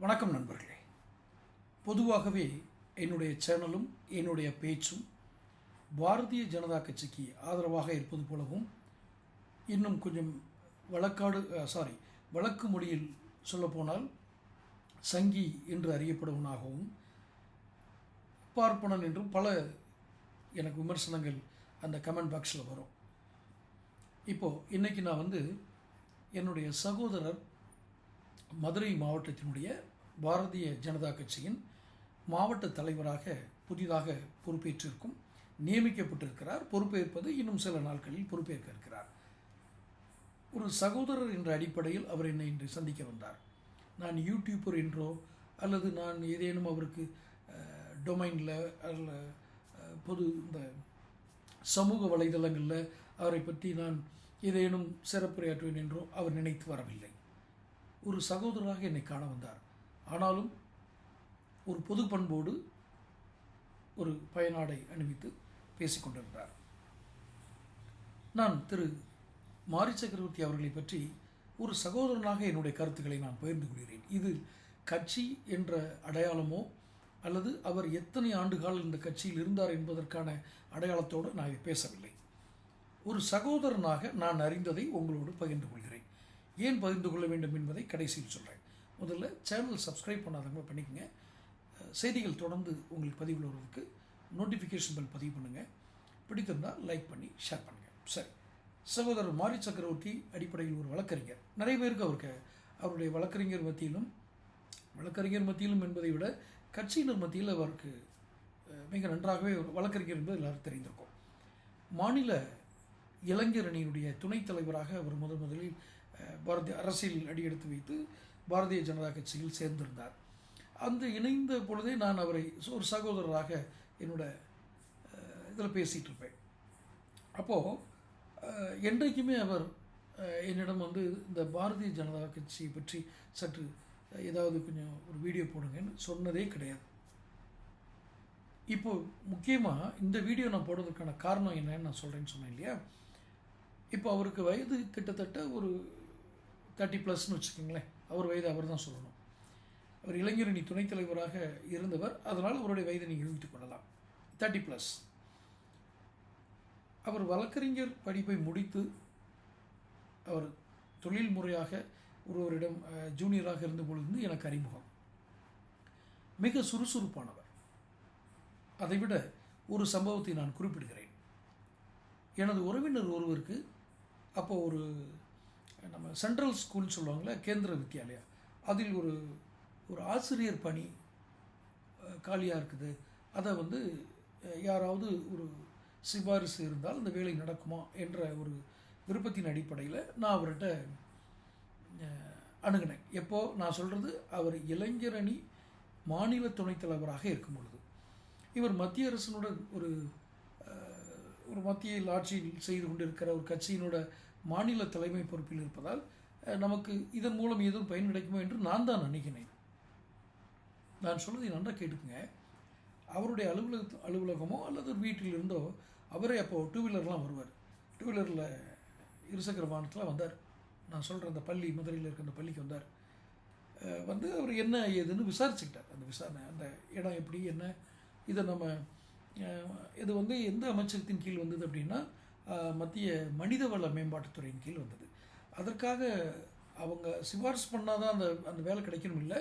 வணக்கம் நண்பர்களே. பொதுவாகவே என்னுடைய சேனலும் என்னுடைய பேச்சும் பாரதிய ஜனதா கட்சிக்கு ஆதரவாக இருப்பது போலவும் இன்னும் கொஞ்சம் வழக்காடு சாரி வழக்கு மொழியில் சொல்லப்போனால் சங்கி என்று அறியப்படுவனாகவும் பார்ப்பனன் என்றும் பல எனக்கு விமர்சனங்கள் அந்த கமெண்ட் பாக்ஸில் வரும். இப்போது இன்றைக்கி நான் வந்து என்னுடைய சகோதரர் மதுரை மாவட்டத்தினுடைய பாரதிய ஜனதா கட்சியின் மாவட்ட தலைவராக புதிதாக பொறுப்பேற்றிருக்கும் நியமிக்கப்பட்டிருக்கிறார். பொறுப்பேற்பது இன்னும் சில நாட்களில் பொறுப்பேற்க இருக்கிறார் ஒரு சகோதரர் என்ற அடிப்படையில் அவர் என்னை இன்று சந்திக்க வந்தார். நான் யூடியூபர் என்றோ அல்லது நான் ஏதேனும் அவருக்கு டொமைனில் அல்ல பொது இந்த சமூக வலைதளங்களில் அவரை பற்றி நான் ஏதேனும் சிறப்புரையாற்றுவேன் என்றோ அவர் நினைத்து வரவில்லை. ஒரு சகோதரராக என்னை காண வந்தார். ஆனாலும் ஒரு பொது பண்போடு ஒரு பயனாடை அணிவித்து பேசிக்கொண்டிருந்தார் நான் திரு மாரி சக்கரவர்த்தி அவர்களை பற்றி ஒரு சகோதரனாக என்னுடைய கருத்துக்களை நான் பகிர்ந்து கொள்கிறேன். இது கட்சி என்ற அடையாளமோ அல்லது அவர் எத்தனை ஆண்டுகால் இந்த கட்சியில் இருந்தார் என்பதற்கான அடையாளத்தோடு நான் இதை பேசவில்லை. ஒரு சகோதரனாக நான் அறிந்ததை உங்களோடு பகிர்ந்து கொள்கிறேன். ஏன் பகிர்ந்து கொள்ள வேண்டும் என்பதை கடைசியில் சொல்கிறேன் முதல்ல சேனல் சப்ஸ்கிரைப் பண்ணாதவங்க பண்ணிக்கோங்க. செய்திகள் தொடர்ந்து உங்களுக்கு பதிவில் வருவதற்கு நோட்டிஃபிகேஷன் பெல் பதிவு பண்ணுங்கள் பிடித்திருந்தால் லைக் பண்ணி ஷேர் பண்ணுங்கள் சரி. சகோதரர் மாரி சக்கரவர்த்தி அடிப்படையில் ஒரு வழக்கறிஞர். நிறைய பேருக்கு அவருக்கு அவருடைய வழக்கறிஞர் மத்தியிலும் வழக்கறிஞர் மத்தியிலும் என்பதை விட கட்சியினர் மத்தியில் அவருக்கு மிக நன்றாகவே வழக்கறிஞர் என்பது எல்லாரும் தெரிந்திருக்கும். மாநில இளைஞர் அணியினுடைய துணைத் தலைவராக அவர் முதன் முதலில் பாரதிய அரசியல் அடியெடுத்து வைத்து பாரதிய ஜனதா கட்சியில் சேர்ந்திருந்தார். அந்த இணைந்த பொழுதே நான் அவரை ஒரு சகோதரராக என்னோட இதில் பேசிகிட்டு இருப்பேன். அப்போது என்றைக்குமே அவர் என்னிடம் வந்து இந்த பாரதிய ஜனதா கட்சியை பற்றி சற்று ஏதாவது கொஞ்சம் ஒரு வீடியோ போடுங்கன்னு சொன்னதே கிடையாது. இப்போ முக்கியமாக இந்த வீடியோ நான் போடுறதுக்கான காரணம் என்னன்னு நான் சொல்கிறேன்னு சொன்னேன் இல்லையா? இப்போ அவருக்கு வயது கிட்டத்தட்ட ஒரு தேர்ட்டி ப்ளஸ்னு வச்சுக்கோங்களேன். அவர் வயது அவர் தான் சொல்லணும். அவர் இளைஞரணி துணைத் தலைவராக இருந்தவர். அதனால் அவருடைய வயதை நீங்கள் யூகித்துக் கொள்ளலாம். தேர்ட்டி ப்ளஸ் அவர் வழக்கறிஞர் படிப்பை முடித்து அவர் தொழில் முறையாக ஒருவரிடம் ஜூனியராக இருந்த பொழுது எனக்கு அறிமுகம். மிக சுறுசுறுப்பானவர். அதைவிட ஒரு சம்பவத்தை நான் குறிப்பிடுகிறேன். எனது உறவினர் ஒருவருக்கு அப்போ ஒரு நம்ம சென்ட்ரல் ஸ்கூல்னு சொல்லுவாங்களே கேந்திர வித்யாலயா. அதில் ஒரு ஒரு ஆசிரியர் பணி காலியாக இருக்குது. அதை வந்து யாராவது ஒரு சிபாரிசு இருந்தால் அந்த வேலை நடக்குமா என்ற ஒரு விருப்பத்தின் அடிப்படையில் நான் அவர்கிட்ட அணுகினேன். எப்போ? நான் சொல்கிறது அவர் இளைஞர் அணி மாநில துணைத் தலைவராக இருக்கும் பொழுது. இவர் மத்திய அரசினோட ஒரு ஒரு மத்தியில் ஆட்சியில் செய்து கொண்டிருக்கிற ஒரு கட்சியினோட மாநில தலைமை பொறுப்பில் இருப்பதால் நமக்கு இதன் மூலம் எதுவும் பயன் கிடைக்குமோ என்று நான் தான் நினைக்கிறேன் நான் சொல்வதை நன்றாக கேட்டுக்குங்க. அவருடைய அலுவலக அலுவலகமோ அல்லது வீட்டில் இருந்தோ அவரே அப்போ டூ வீலர்லாம் வருவார். டூ வீலரில் இருசக்கர வாகனத்தில் வந்தார். நான் சொல்கிற அந்த பள்ளி மதுரையில் இருக்க அந்த பள்ளிக்கு வந்தார். வந்து அவர் என்ன ஏதுன்னு விசாரிச்சுக்கிட்டார். அந்த விசாரணை அந்த இடம் எப்படி என்ன இதை நம்ம இது வந்து எந்த அமைச்சகத்தின் கீழ் வந்தது அப்படின்னா மத்திய மனிதவள மேம்பாட்டுத்துறையின் கீழ் வந்தது. அதற்காக அவங்க சிபாரிசு பண்ணால் தான் அந்த அந்த வேலை கிடைக்கணும் இல்லை.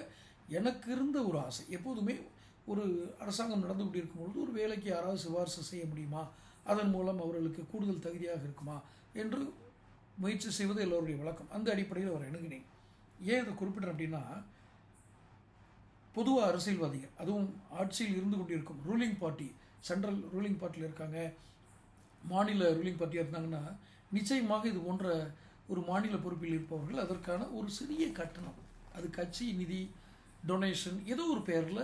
எனக்கு இருந்த ஒரு ஆசை. எப்போதுமே ஒரு அரசாங்கம் நடந்து கொண்டிருக்கும் பொழுது ஒரு வேலைக்கு யாராவது சிபாரிசு செய்ய முடியுமா? அதன் மூலம் அவர்களுக்கு கூடுதல் தகுதியாக இருக்குமா? என்று முயற்சி செய்வது எல்லோருடைய வழக்கம். அந்த அடிப்படையில் அவர் அணுகினேன். ஏன் இதை குறிப்பிட்றேன் அப்படின்னா பொதுவாக அரசியல்வாதிகள் அதுவும் ஆட்சியில் இருந்து கொண்டிருக்கும் ரூலிங் பார்ட்டி சென்ட்ரல் ரூலிங் பார்ட்டியில் இருக்காங்க. மாநில ரூலிங் பார்ட்டியாக இருந்தாங்கன்னா நிச்சயமாக இது போன்ற ஒரு மாநில பொறுப்பில் இருப்பவர்கள் அதற்கான ஒரு சிறிய கட்டணம். அது கட்சி நிதி டொனேஷன் ஏதோ ஒரு பெயரில்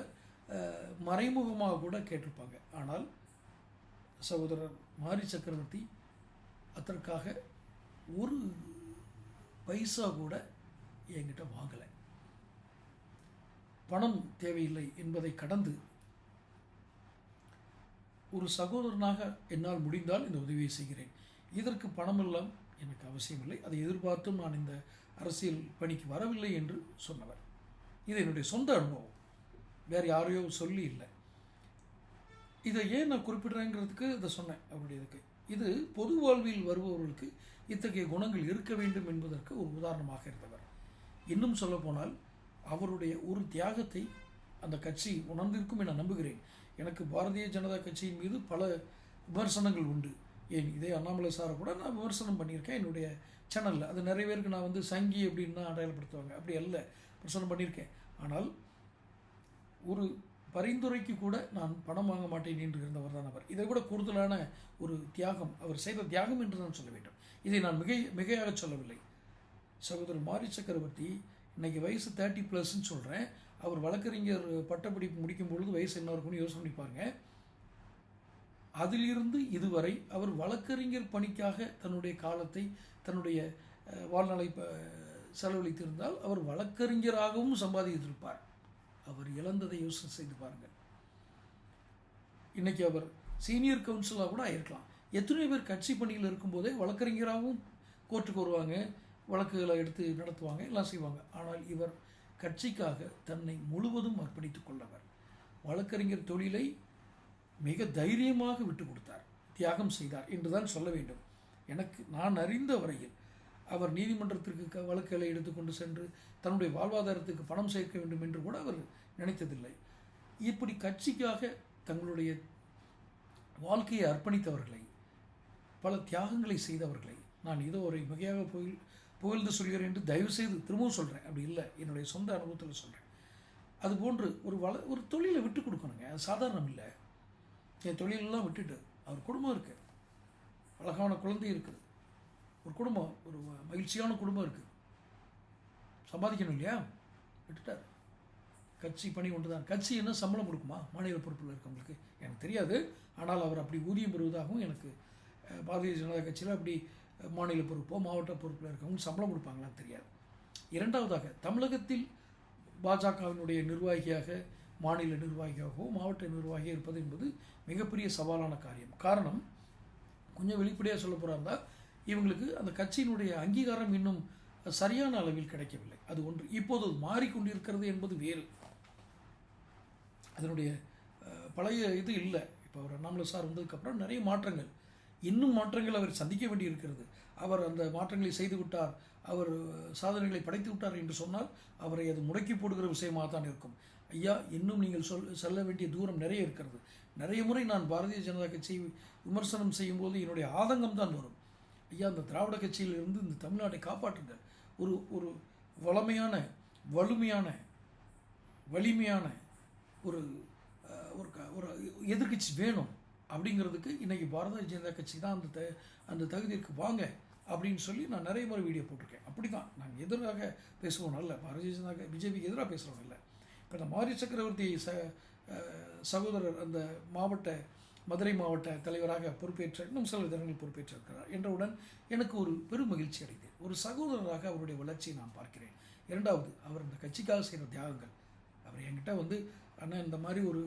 மறைமுகமாக கூட கேட்டிருப்பாங்க. ஆனால் சகோதரர் மாரி சக்கரவர்த்தி அதற்காக ஒரு பைசா கூட என்கிட்ட வாங்கலை. பணம் தேவையில்லை என்பதை கடந்து ஒரு சகோதரனாக என்னால் முடிந்தால் இந்த உதவியை செய்கிறேன். இதற்கு பணமெல்லாம் எனக்கு அவசியமில்லை. அதை எதிர்பார்த்தும் நான் இந்த அரசியல் பணிக்கு வரவில்லை என்று சொன்னவர். இது என்னுடைய சொந்த அனுபவம். வேறு யாரையோ சொல்லி இல்லை. இதை ஏன் நான் குறிப்பிடுறேங்கிறதுக்கு இதை சொன்னேன் அவருடைய இதுக்கு இது பொது வாழ்வில் வருபவர்களுக்கு இத்தகைய குணங்கள் இருக்க வேண்டும் என்பதற்கு ஒரு உதாரணமாக இருந்தவர். இன்னும் சொல்லப்போனால் அவருடைய ஒரு தியாகத்தை அந்த கட்சி உணர்ந்திருக்கும் என நம்புகிறேன். எனக்கு பாரதிய ஜனதா கட்சியின் மீது பல விமர்சனங்கள் உண்டு. ஏன்? இதே அண்ணாமலை சாரை கூட நான் விமர்சனம் பண்ணியிருக்கேன் என்னுடைய சேனலில் அது நிறைய பேருக்கு நான் வந்து சங்கி அப்படின்னு தான் அடையாளப்படுத்துவாங்க. அப்படி அல்ல. விமர்சனம் பண்ணியிருக்கேன். ஆனால் ஒரு பரிந்துரைக்கு கூட நான் பணம் வாங்க மாட்டேன் என்று இருந்தவர் தான் அவர். இதை கூட கூடுதலான ஒரு தியாகம். அவர் செய்த தியாகம் என்று தான் சொல்ல வேண்டும். இதை நான் மிகை மிகையாக சொல்லவில்லை. சகோதரர் மாரி சக்கரவர்த்தி இன்னைக்கு வயசு தேர்ட்டி ப்ளஸ்ன்னு சொல்கிறேன் அவர் வழக்கறிஞர் பட்டப்படிப்பு முடிக்கும் பொழுது வயசு என்ன இருக்கும்னு யோசனை பண்ணி பாருங்க. அதிலிருந்து இதுவரை அவர் வழக்கறிஞர் பணிக்காக தன்னுடைய காலத்தை தன்னுடைய வாழ்நாளை செலவழித்திருந்தால் அவர் வழக்கறிஞராகவும் சம்பாதித்திருப்பார். அவர் இழந்ததை யோசனை செய்து பாருங்கள் இன்னைக்கு அவர் சீனியர் கவுன்சிலாக கூட ஆயிருக்கலாம் எத்தனை பேர் கட்சி பணியில் இருக்கும்போதே வழக்கறிஞராகவும் கோர்ட்டுக்கு வருவாங்க. வழக்குகளை எடுத்து நடத்துவாங்க எல்லாம் செய்வாங்க. ஆனால் இவர் கட்சிக்காக தன்னை முழுவதும் அர்ப்பணித்துக் கொண்டவர். வழக்கறிஞர் தொழிலை மிக தைரியமாக விட்டு கொடுத்தார். தியாகம் செய்தார் என்றுதான் சொல்ல வேண்டும். எனக்கு நான் அறிந்த வரையில் அவர் நீதிமன்றத்திற்கு க- வழக்குகளை எடுத்துக்கொண்டு சென்று தன்னுடைய வாழ்வாதாரத்துக்கு பணம் சேர்க்க வேண்டும் என்று கூட அவர் நினைத்ததில்லை. இப்படி கட்சிக்காக தங்களுடைய வாழ்க்கையை அர்ப்பணித்தவர்களை பல தியாகங்களை செய்தவர்களை நான் இதோ ஒரு மிகையாக புகழ் புகழ்ந்து சொல்கிறேன் என்று தயவு செய்து திரும்பவும் சொல்கிறேன். அப்படி இல்லை. என்னுடைய சொந்த அனுபவத்தில் சொல்கிறேன். அதுபோன்று ஒரு வள ஒரு தொழிலை விட்டு கொடுக்கணுங்க. அது சாதாரணம் இல்லை. என் தொழிலெல்லாம் விட்டுட்டு அவர் குடும்பம் இருக்குது அழகான குழந்தை இருக்குது. ஒரு குடும்பம் ஒரு மகிழ்ச்சியான குடும்பம் இருக்குது சம்பாதிக்கணும் இல்லையா? விட்டுட்டார். கட்சி பணி ஒன்று தான் கட்சி என்ன சம்பளம் கொடுக்குமா? மாநில பொறுப்பில் இருக்கவங்களுக்கு. எனக்கு தெரியாது. ஆனால் அவர் அப்படி ஊதியம் பெறுவதாகவும் எனக்கு பாரதிய ஜனதா கட்சியில் அப்படி மாநில பொறுப்போ மாவட்ட பொறுப்பில் இருக்கவங்க சம்பளம் கொடுப்பாங்களான்னு தெரியாது. இரண்டாவதாக தமிழகத்தில் பாஜகவினுடைய நிர்வாகியாக மாநில நிர்வாகியாகவோ மாவட்ட நிர்வாகியாக இருப்பது என்பது மிகப்பெரிய சவாலான காரியம். காரணம் கொஞ்சம் வெளிப்படையாக சொல்ல போகிறாருந்தா இவங்களுக்கு அந்த கட்சியினுடைய அங்கீகாரம் இன்னும் சரியான அளவில் கிடைக்கவில்லை. அது ஒன்று. இப்போது மாறிக்கொண்டிருக்கிறது என்பது வேறு. அதனுடைய பழைய இது இல்லை. இப்போ அவர் அண்ணாமலை சார் வந்ததுக்கப்புறம் நிறைய மாற்றங்கள். இன்னும் மாற்றங்கள் அவர் சந்திக்க வேண்டியிருக்கிறது. அவர் அந்த மாற்றங்களை செய்து விட்டார். அவர் சாதனைகளை படைத்து விட்டார் என்று சொன்னால் அவரை அது முடக்கி போடுகிற விஷயமாக தான் இருக்கும். ஐயா இன்னும் நீங்கள் சொல் செல்ல வேண்டிய தூரம் நிறைய இருக்கிறது. நிறைய முறை நான் பாரதிய ஜனதா கட்சியை விமர்சனம் செய்யும்போது என்னுடைய ஆதங்கம் தான் வரும். ஐயா அந்த திராவிட கட்சியிலிருந்து இந்த தமிழ்நாட்டை காப்பாற்றுங்கள். ஒரு ஒரு வளமையான வலிமையான வலிமையான ஒரு ஒரு க- ஒரு எதிர்க்கட்சி வேணும். அப்படிங்கிறதுக்கு இன்றைக்கி பாரதிய ஜனதா கட்சி தான் அந்த த அந்த தகுதிக்கு வாங்க அப்படின்னு சொல்லி நான் நிறைய முறை வீடியோ போட்டிருக்கேன். அப்படி தான் நாங்கள் எதிராக பேசுவோம் நல்ல பாரதிய ஜனதா பிஜேபிக்கு எதிராக பேசுகிறோம் இல்லை. இப்போ இந்த மாரி சக்கரவர்த்தி ச சகோதரர் அந்த மாவட்ட மதுரை மாவட்ட தலைவராக பொறுப்பேற்ற இன்னும் சில தினங்கள் பொறுப்பேற்றிருக்கிறார் என்றவுடன் எனக்கு ஒரு பெரும் மகிழ்ச்சி அடைந்தேன் ஒரு சகோதரராக அவருடைய வளர்ச்சியை நான் பார்க்கிறேன். இரண்டாவது அவர் இந்த கட்சிக்காக செய்கிற தியாகங்கள். அவர் என்கிட்ட வந்து அண்ணா இந்த மாதிரி ஒரு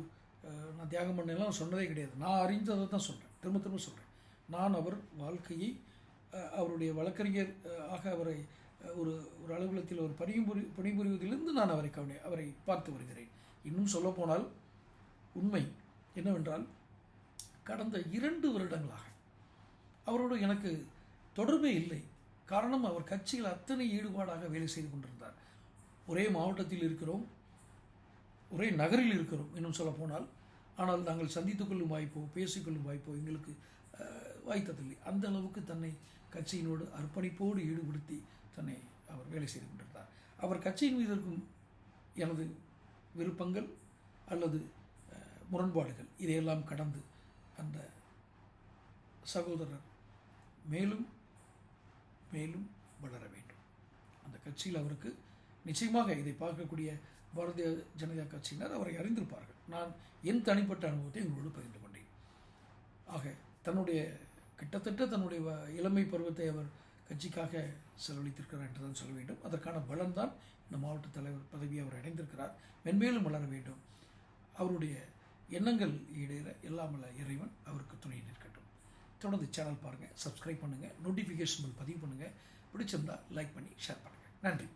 நான் தியாகம் பண்ணலாம் சொன்னதே கிடையாது. நான் அறிந்ததை தான் சொல்கிறேன் திரும்ப திரும்ப சொல்கிறேன் நான் அவர் வாழ்க்கையை அவருடைய வழக்கறிஞர் ஆக அவரை ஒரு ஒரு அலுவலகத்தில் ஒரு பணிபுரி பணிபுரிவதிலிருந்து நான் அவரை கவனி அவரை பார்த்து வருகிறேன். இன்னும் சொல்லப்போனால் உண்மை என்னவென்றால் கடந்த இரண்டு வருடங்களாக அவரோடு எனக்கு தொடர்பே இல்லை. காரணம் அவர் கட்சியில் அத்தனை ஈடுபாடாக வேலை செய்து கொண்டிருந்தார். ஒரே மாவட்டத்தில் இருக்கிறோம். ஒரே நகரில் இருக்கிறோம். இன்னும் சொல்லப்போனால் ஆனால் நாங்கள் சந்தித்துக்கொள்ளும் வாய்ப்போ பேசிக்கொள்ளும் வாய்ப்போ எங்களுக்கு வாய்த்ததில்லை. அந்த அளவுக்கு தன்னை கட்சியினோடு அர்ப்பணிப்போடு ஈடுபடுத்தி தன்னை அவர் வேலை செய்து கொண்டிருந்தார். அவர் கட்சியின் மீது இருக்கும் எனது விருப்பங்கள் அல்லது முரண்பாடுகள் இதையெல்லாம் கடந்து அந்த சகோதரர் மேலும் மேலும் வளர வேண்டும். அந்த கட்சியில் அவருக்கு நிச்சயமாக இதை பார்க்கக்கூடிய பாரதிய ஜனதா கட்சியினர் அவரை அறிந்திருப்பார்கள். நான் என் தனிப்பட்ட அனுபவத்தை உங்களோடு பகிர்ந்து கொண்டேன். ஆக தன்னுடைய கிட்டத்தட்ட தன்னுடைய வ- இளமை பருவத்தை அவர் கட்சிக்காக செலவழித்திருக்கிறார் என்று தான் சொல்ல வேண்டும். அதற்கான பலன் தான் இந்த மாவட்ட தலைவர் பதவியை அவர் அடைந்திருக்கிறார். மென்மேலும் வளர வேண்டும். அவருடைய எண்ணங்கள் ஈடேற எல்லாமல்ல இறைவன் அவருக்கு துணை நிற்கட்டும். தொடர்ந்து சேனல் பாருங்கள் சப்ஸ்கிரைப் பண்ணுங்கள் நோட்டிஃபிகேஷன் பதிவு பண்ணுங்கள் பிடிச்சிருந்தால் லைக் பண்ணி ஷேர் பண்ணுங்கள் நன்றி.